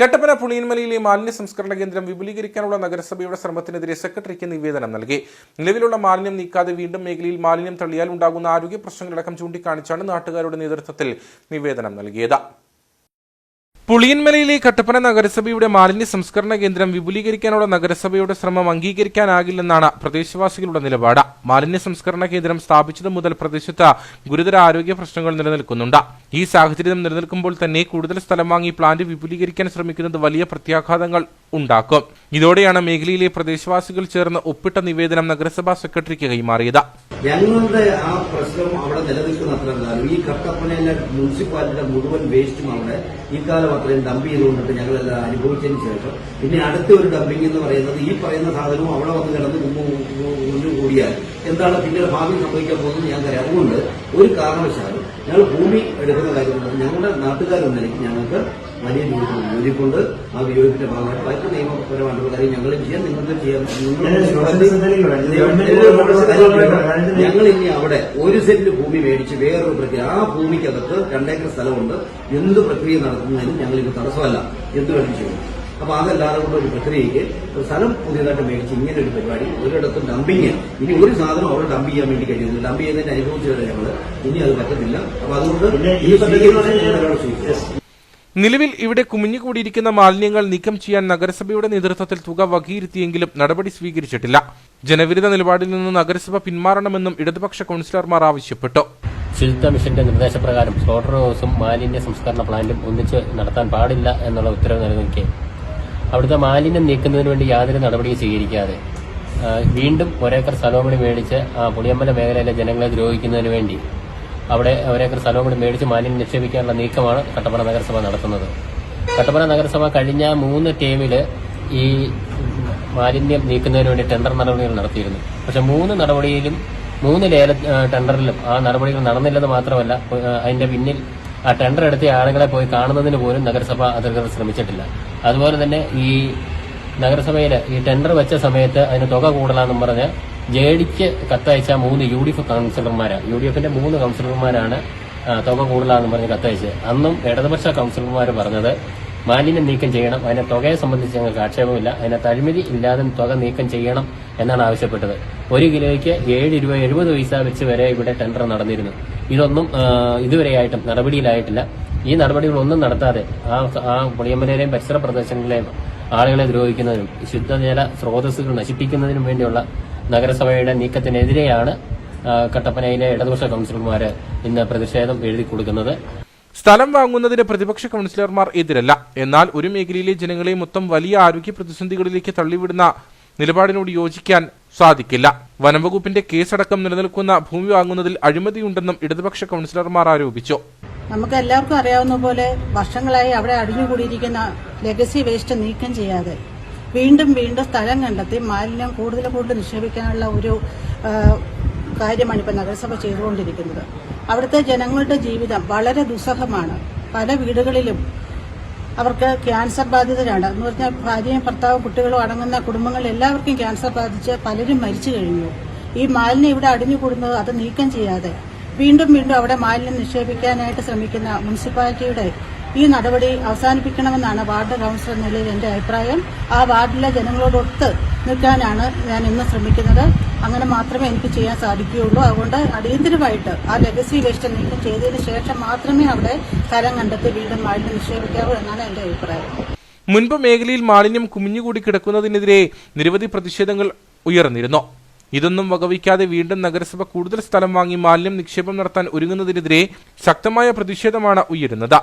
കട്ടപ്പന പുളിയൻമലയിലെ മാലിന്യ സംസ്കരണ കേന്ദ്രം വിപുലീകരിക്കാനുള്ള നഗരസഭയുടെ ശ്രമത്തിനെതിരെ സെക്രട്ടറിക്ക് നിവേദനം നൽകി. നിലവിലുള്ള മാലിന്യം നീക്കാതെ വീണ്ടും മേഖലയിൽ മാലിന്യം തള്ളിയാൽ ഉണ്ടാകുന്ന ആരോഗ്യ പ്രശ്നങ്ങളടക്കം ചൂണ്ടിക്കാണിച്ചാണ് നാട്ടുകാരുടെ നേതൃത്വത്തിൽ നിവേദനം നൽകിയത്. പുളിയൻമലയിലെ കട്ടപ്പന നഗരസഭയുടെ മാലിന്യ സംസ്കരണ കേന്ദ്രം വിപുലീകരിക്കാനുള്ള നഗരസഭയുടെ ശ്രമം അംഗീകരിക്കാനാകില്ലെന്നാണ് പ്രദേശവാസികളുടെ നിലപാട്. മാലിന്യ സംസ്കരണ കേന്ദ്രം സ്ഥാപിച്ചതു മുതൽ പ്രദേശത്ത് ഗുരുതര ആരോഗ്യ പ്രശ്നങ്ങൾ നിലനിൽക്കുന്നുണ്ട്. ഈ സാഹചര്യം നിലനിൽക്കുമ്പോൾ തന്നെ കൂടുതൽ സ്ഥലം വാങ്ങി പ്ലാന്റ് വിപുലീകരിക്കാൻ ശ്രമിക്കുന്നത് വലിയ പ്രത്യാഘാതങ്ങൾ ഉണ്ടാക്കും. ഇതോടെയാണ് മേഖലയിലെ പ്രദേശവാസികൾ ചേർന്ന് ഒപ്പിട്ട നിവേദനം നഗരസഭാ സെക്രട്ടറിക്ക് കൈമാറിയത്. ഞങ്ങളുടെ ആ പ്രശ്നം അവിടെ നിലനിൽക്കുന്ന അത്ര കാലം ഈ കട്ടപ്പനയിലെ മുനിസിപ്പാലിറ്റിയുടെ മുഴുവൻ വേസ്റ്റും അവിടെ ഈ കാലം അത്രയും ഡംപ് ചെയ്തുകൊണ്ടിട്ട് ഞങ്ങളെല്ലാം അനുഭവിച്ചതിന് ശേഷം പിന്നെ അടുത്ത ഒരു ഡംപിംഗ് എന്ന് പറയുന്നത് ഈ പറയുന്ന സാധനവും അവിടെ വന്ന് കിടന്ന് മുന്നു കൂടിയാൽ എന്താണ് പിന്നീട് ഭാവി സംഭവിക്കാൻ പോകുന്നത് ഞങ്ങൾക്കറിയാം അതുകൊണ്ട് ഒരു കാരണവശാലും ഞങ്ങൾ ഭൂമി എടുക്കുന്ന കാര്യത്തിൽ ഞങ്ങളുടെ നാട്ടുകാരെന്ന നിലയ്ക്ക് ഞങ്ങൾക്ക് വലിയ രീതിയിൽ വിയോജിപ്പുണ്ട് ആ വിയോജിപ്പിന്റെ ഭാഗമായിട്ട് മറ്റ് നിയമപരമായിട്ടുള്ള കാര്യം ഞങ്ങൾ ചെയ്യാം നിങ്ങൾക്ക് ചെയ്യാം ഞങ്ങൾ ഇനി അവിടെ ഒരു സെന്റ് ഭൂമി മേടിച്ച് വേറൊരു പ്രക്രിയ ആ ഭൂമിക്കകത്ത് രണ്ടേക്കർ സ്ഥലമുണ്ട്. എന്ത് പ്രക്രിയ നടത്തുന്നതിനും ഞങ്ങൾ ഇത് തടസ്സമല്ല. എന്ത് വേണം ചെയ്യും. അപ്പൊ അതല്ലാതെ കൂടെ ഒരു പ്രക്രിയയ്ക്ക് ഒരു സ്ഥലം പുതിയതായിട്ട് മേടിച്ച് ഇങ്ങനെ ഒരു പരിപാടി ഒരിടത്തും ഡംപിങ് ഇനി ഒരു സാധനം അവിടെ ഡംപ് ചെയ്യാൻ വേണ്ടി കഴിയുന്നില്ല. ഡംപ് ചെയ്യുന്നതിന് അനുഭവിച്ചവരെ ഞങ്ങൾ ഇനി അത് പറ്റത്തില്ല. അപ്പൊ അതുകൊണ്ട് ഈ സ്വീകരിച്ചു നിലവിൽ ഇവിടെ കുമിഞ്ഞുകൂടിയിരിക്കുന്ന മാലിന്യങ്ങൾ നീക്കം ചെയ്യാൻ നഗരസഭയുടെ നേതൃത്വത്തിൽ തുക വകയിരുത്തിയെങ്കിലും നടപടി സ്വീകരിച്ചിട്ടില്ല. ജനവിരുദ്ധ നിലപാടിൽ നിന്ന് നഗരസഭ പിന്മാറണമെന്നും ഇടതുപക്ഷ കൌൺസിലർമാർ ആവശ്യപ്പെട്ടു. ശുചിത്വ മിഷന്റെ നിർദ്ദേശപ്രകാരം സ്ലോട്ടർ ഹൗസും മാലിന്യ സംസ്കരണ പ്ലാന്റും ഒന്നിച്ച് നടത്താൻ പാടില്ല എന്നുള്ള ഉത്തരവ് നിലനിൽക്കെ അവിടുത്തെ മാലിന്യം നീക്കുന്നതിന് വേണ്ടി യാതൊരു നടപടിയും സ്വീകരിക്കാതെ വീണ്ടും ഒരേക്കർ സ്ഥലവും കൂടി മേടിച്ച് ആ പുളിയമ്പല മേഖലയിലെ ജനങ്ങളെ ദ്രോഹിക്കുന്നതിന് വേണ്ടി അവിടെ ഒരേക്കർ സ്ഥലവും കൂടി മേടിച്ച് മാലിന്യം നിക്ഷേപിക്കാനുള്ള നീക്കമാണ് കട്ടപ്പന നഗരസഭ നടത്തുന്നത്. കട്ടപ്പന നഗരസഭ കഴിഞ്ഞ മൂന്ന് ടീമിൽ ഈ മാലിന്യം നീക്കുന്നതിന് വേണ്ടി ടെൻഡർ നടപടികൾ നടത്തിയിരുന്നു. പക്ഷെ മൂന്ന് നടപടിയിലും മൂന്ന് ലേല ടെൻഡറിലും ആ നടപടികൾ നടന്നില്ലെന്ന് മാത്രമല്ല അതിന്റെ പിന്നിൽ ആ ടെൻഡർ എടുത്ത ആളുകളെ പോയി കാണുന്നതിന് പോലും നഗരസഭ അധികൃതർ ശ്രമിച്ചിട്ടില്ല. അതുപോലെ തന്നെ ഈ നഗരസഭയിൽ ഈ ടെൻഡർ വെച്ച സമയത്ത് അതിന് തുക കൂടലാന്നും പറഞ്ഞ് ജെ ഡിക്ക് കത്തയച്ച മൂന്ന് യു ഡി എഫ് കൗൺസിലർമാരാണ് യു ഡി എഫിന്റെ മൂന്ന് കൗൺസിലർമാരാണ് തുക കൂടുതലാണെന്ന് പറഞ്ഞ് കത്തയച്ചത്. അന്നും ഇടതുപക്ഷ കൗൺസിലർമാർ പറഞ്ഞത് മാലിന്യം നീക്കം ചെയ്യണം. അതിന്റെ തുകയെ സംബന്ധിച്ച് ഞങ്ങൾക്ക് ആക്ഷേപമില്ല. അതിന്റെ തഴിമതി ഇല്ലാതെ തുക നീക്കം ചെയ്യണം എന്നാണ് ആവശ്യപ്പെട്ടത്. ഒരു കിലോയ്ക്ക് ഏഴ് രൂപ എഴുപത് പൈസ വെച്ച് വരെ ഇവിടെ ടെൻഡർ നടന്നിരുന്നു. ഇതൊന്നും ഇതുവരെയായിട്ടും നടപടിയിലായിട്ടില്ല. ഈ നടപടികളൊന്നും നടത്താതെ ആ ആ പുളിയമ്പലയിലെയും പരിസര പ്രദേശങ്ങളിലെയും ആളുകളെ ദ്രോഹിക്കുന്നതിനും ശുദ്ധജല സ്രോതസ്സുകൾ നശിപ്പിക്കുന്നതിനും വേണ്ടിയുള്ള നഗരസഭയുടെ നീക്കത്തിനെതിരെയാണ് കട്ടപ്പനയിലെ ഇടതുപക്ഷ കൗൺസിലർമാർ ഇന്ന് പ്രതിഷേധം എഴുതി കൊടുക്കുന്നത് സ്ഥലം വാങ്ങുന്നതിന് പ്രതിപക്ഷ കൗൺസിലർമാർ എതിരല്ല. എന്നാൽ ഒരു മേഖലയിലെ ജനങ്ങളെ മൊത്തം വലിയ ആരോഗ്യ പ്രതിസന്ധികളിലേക്ക് തള്ളിവിടുന്ന നിലപാടിനോട് യോജിക്കാൻ സാധിക്കില്ല. വനംവകുപ്പിന്റെ കേസടക്കം നിലനിൽക്കുന്ന ഭൂമി വാങ്ങുന്നതിൽ അഴിമതിയുണ്ടെന്നും ഇടതുപക്ഷ കൗൺസിലർമാർ ആരോപിച്ചു. നമുക്ക് എല്ലാവർക്കും അറിയാവുന്ന പോലെ വർഷങ്ങളായി അവിടെ അടിഞ്ഞുകൂടിയിരിക്കുന്ന ലെഗസി വേസ്റ്റ് നീക്കം ചെയ്യാതെ വീണ്ടും വീണ്ടും സ്ഥലം കണ്ടെത്തി മാലിന്യം കൂടുതൽ കൂടുതൽ നിക്ഷേപിക്കാനുള്ള ഒരു കാര്യമാണ് ഇപ്പം നഗരസഭ ചെയ്തുകൊണ്ടിരിക്കുന്നത്. അവിടുത്തെ ജനങ്ങളുടെ ജീവിതം വളരെ ദുസ്സഹമാണ്. പല വീടുകളിലും അവർക്ക് ക്യാൻസർ ബാധിതരാണ്. എന്ന് പറഞ്ഞാൽ ഭാര്യയും ഭർത്താവും കുട്ടികളും അടങ്ങുന്ന കുടുംബങ്ങളിൽ എല്ലാവർക്കും ക്യാൻസർ ബാധിച്ച് പലരും മരിച്ചു കഴിഞ്ഞു. ഈ മാലിന്യം ഇവിടെ അടിഞ്ഞുകൂടുന്നത് അത് നീക്കം ചെയ്യാതെ വീണ്ടും വീണ്ടും അവിടെ മാലിന്യം നിക്ഷേപിക്കാനായിട്ട് ശ്രമിക്കുന്ന മുനിസിപ്പാലിറ്റിയുടെ ഈ നടപടി അവസാനിപ്പിക്കണമെന്നാണ് വാർഡ് കൌൺസിലർ നിലയിൽ എന്റെ അഭിപ്രായം. ആ വാർഡിലെ ജനങ്ങളോടൊത്ത് നിൽക്കാനാണ് ഞാൻ ഇന്ന് ശ്രമിക്കുന്നത്. അങ്ങനെ മാത്രമേ എനിക്ക് ചെയ്യാൻ സാധിക്കുകയുള്ളൂ. അതുകൊണ്ട് അടിയന്തരമായിട്ട് ആ ലെഗസി വേസ്റ്റ് നീക്കം ചെയ്തതിനു ശേഷം മാത്രമേ അവിടെ സ്ഥലം കണ്ടെത്തി വീണ്ടും മാലിന്യം നിക്ഷേപിക്കാവൂ എന്നാണ് എന്റെ അഭിപ്രായം. മുൻപ് മേഖലയിൽ മാലിന്യം കുമിഞ്ഞുകൂടി കിടക്കുന്നതിനെതിരെ നിരവധി പ്രതിഷേധങ്ങൾ ഉയർന്നിരുന്നു. ഇതൊന്നും വകവയ്ക്കാതെ വീണ്ടും നഗരസഭ കൂടുതൽ സ്ഥലം വാങ്ങി മാലിന്യം നിക്ഷേപം നടത്താൻ ഒരുങ്ങുന്നതിനെതിരെ ശക്തമായ പ്രതിഷേധമാണ് ഉയരുന്നത്.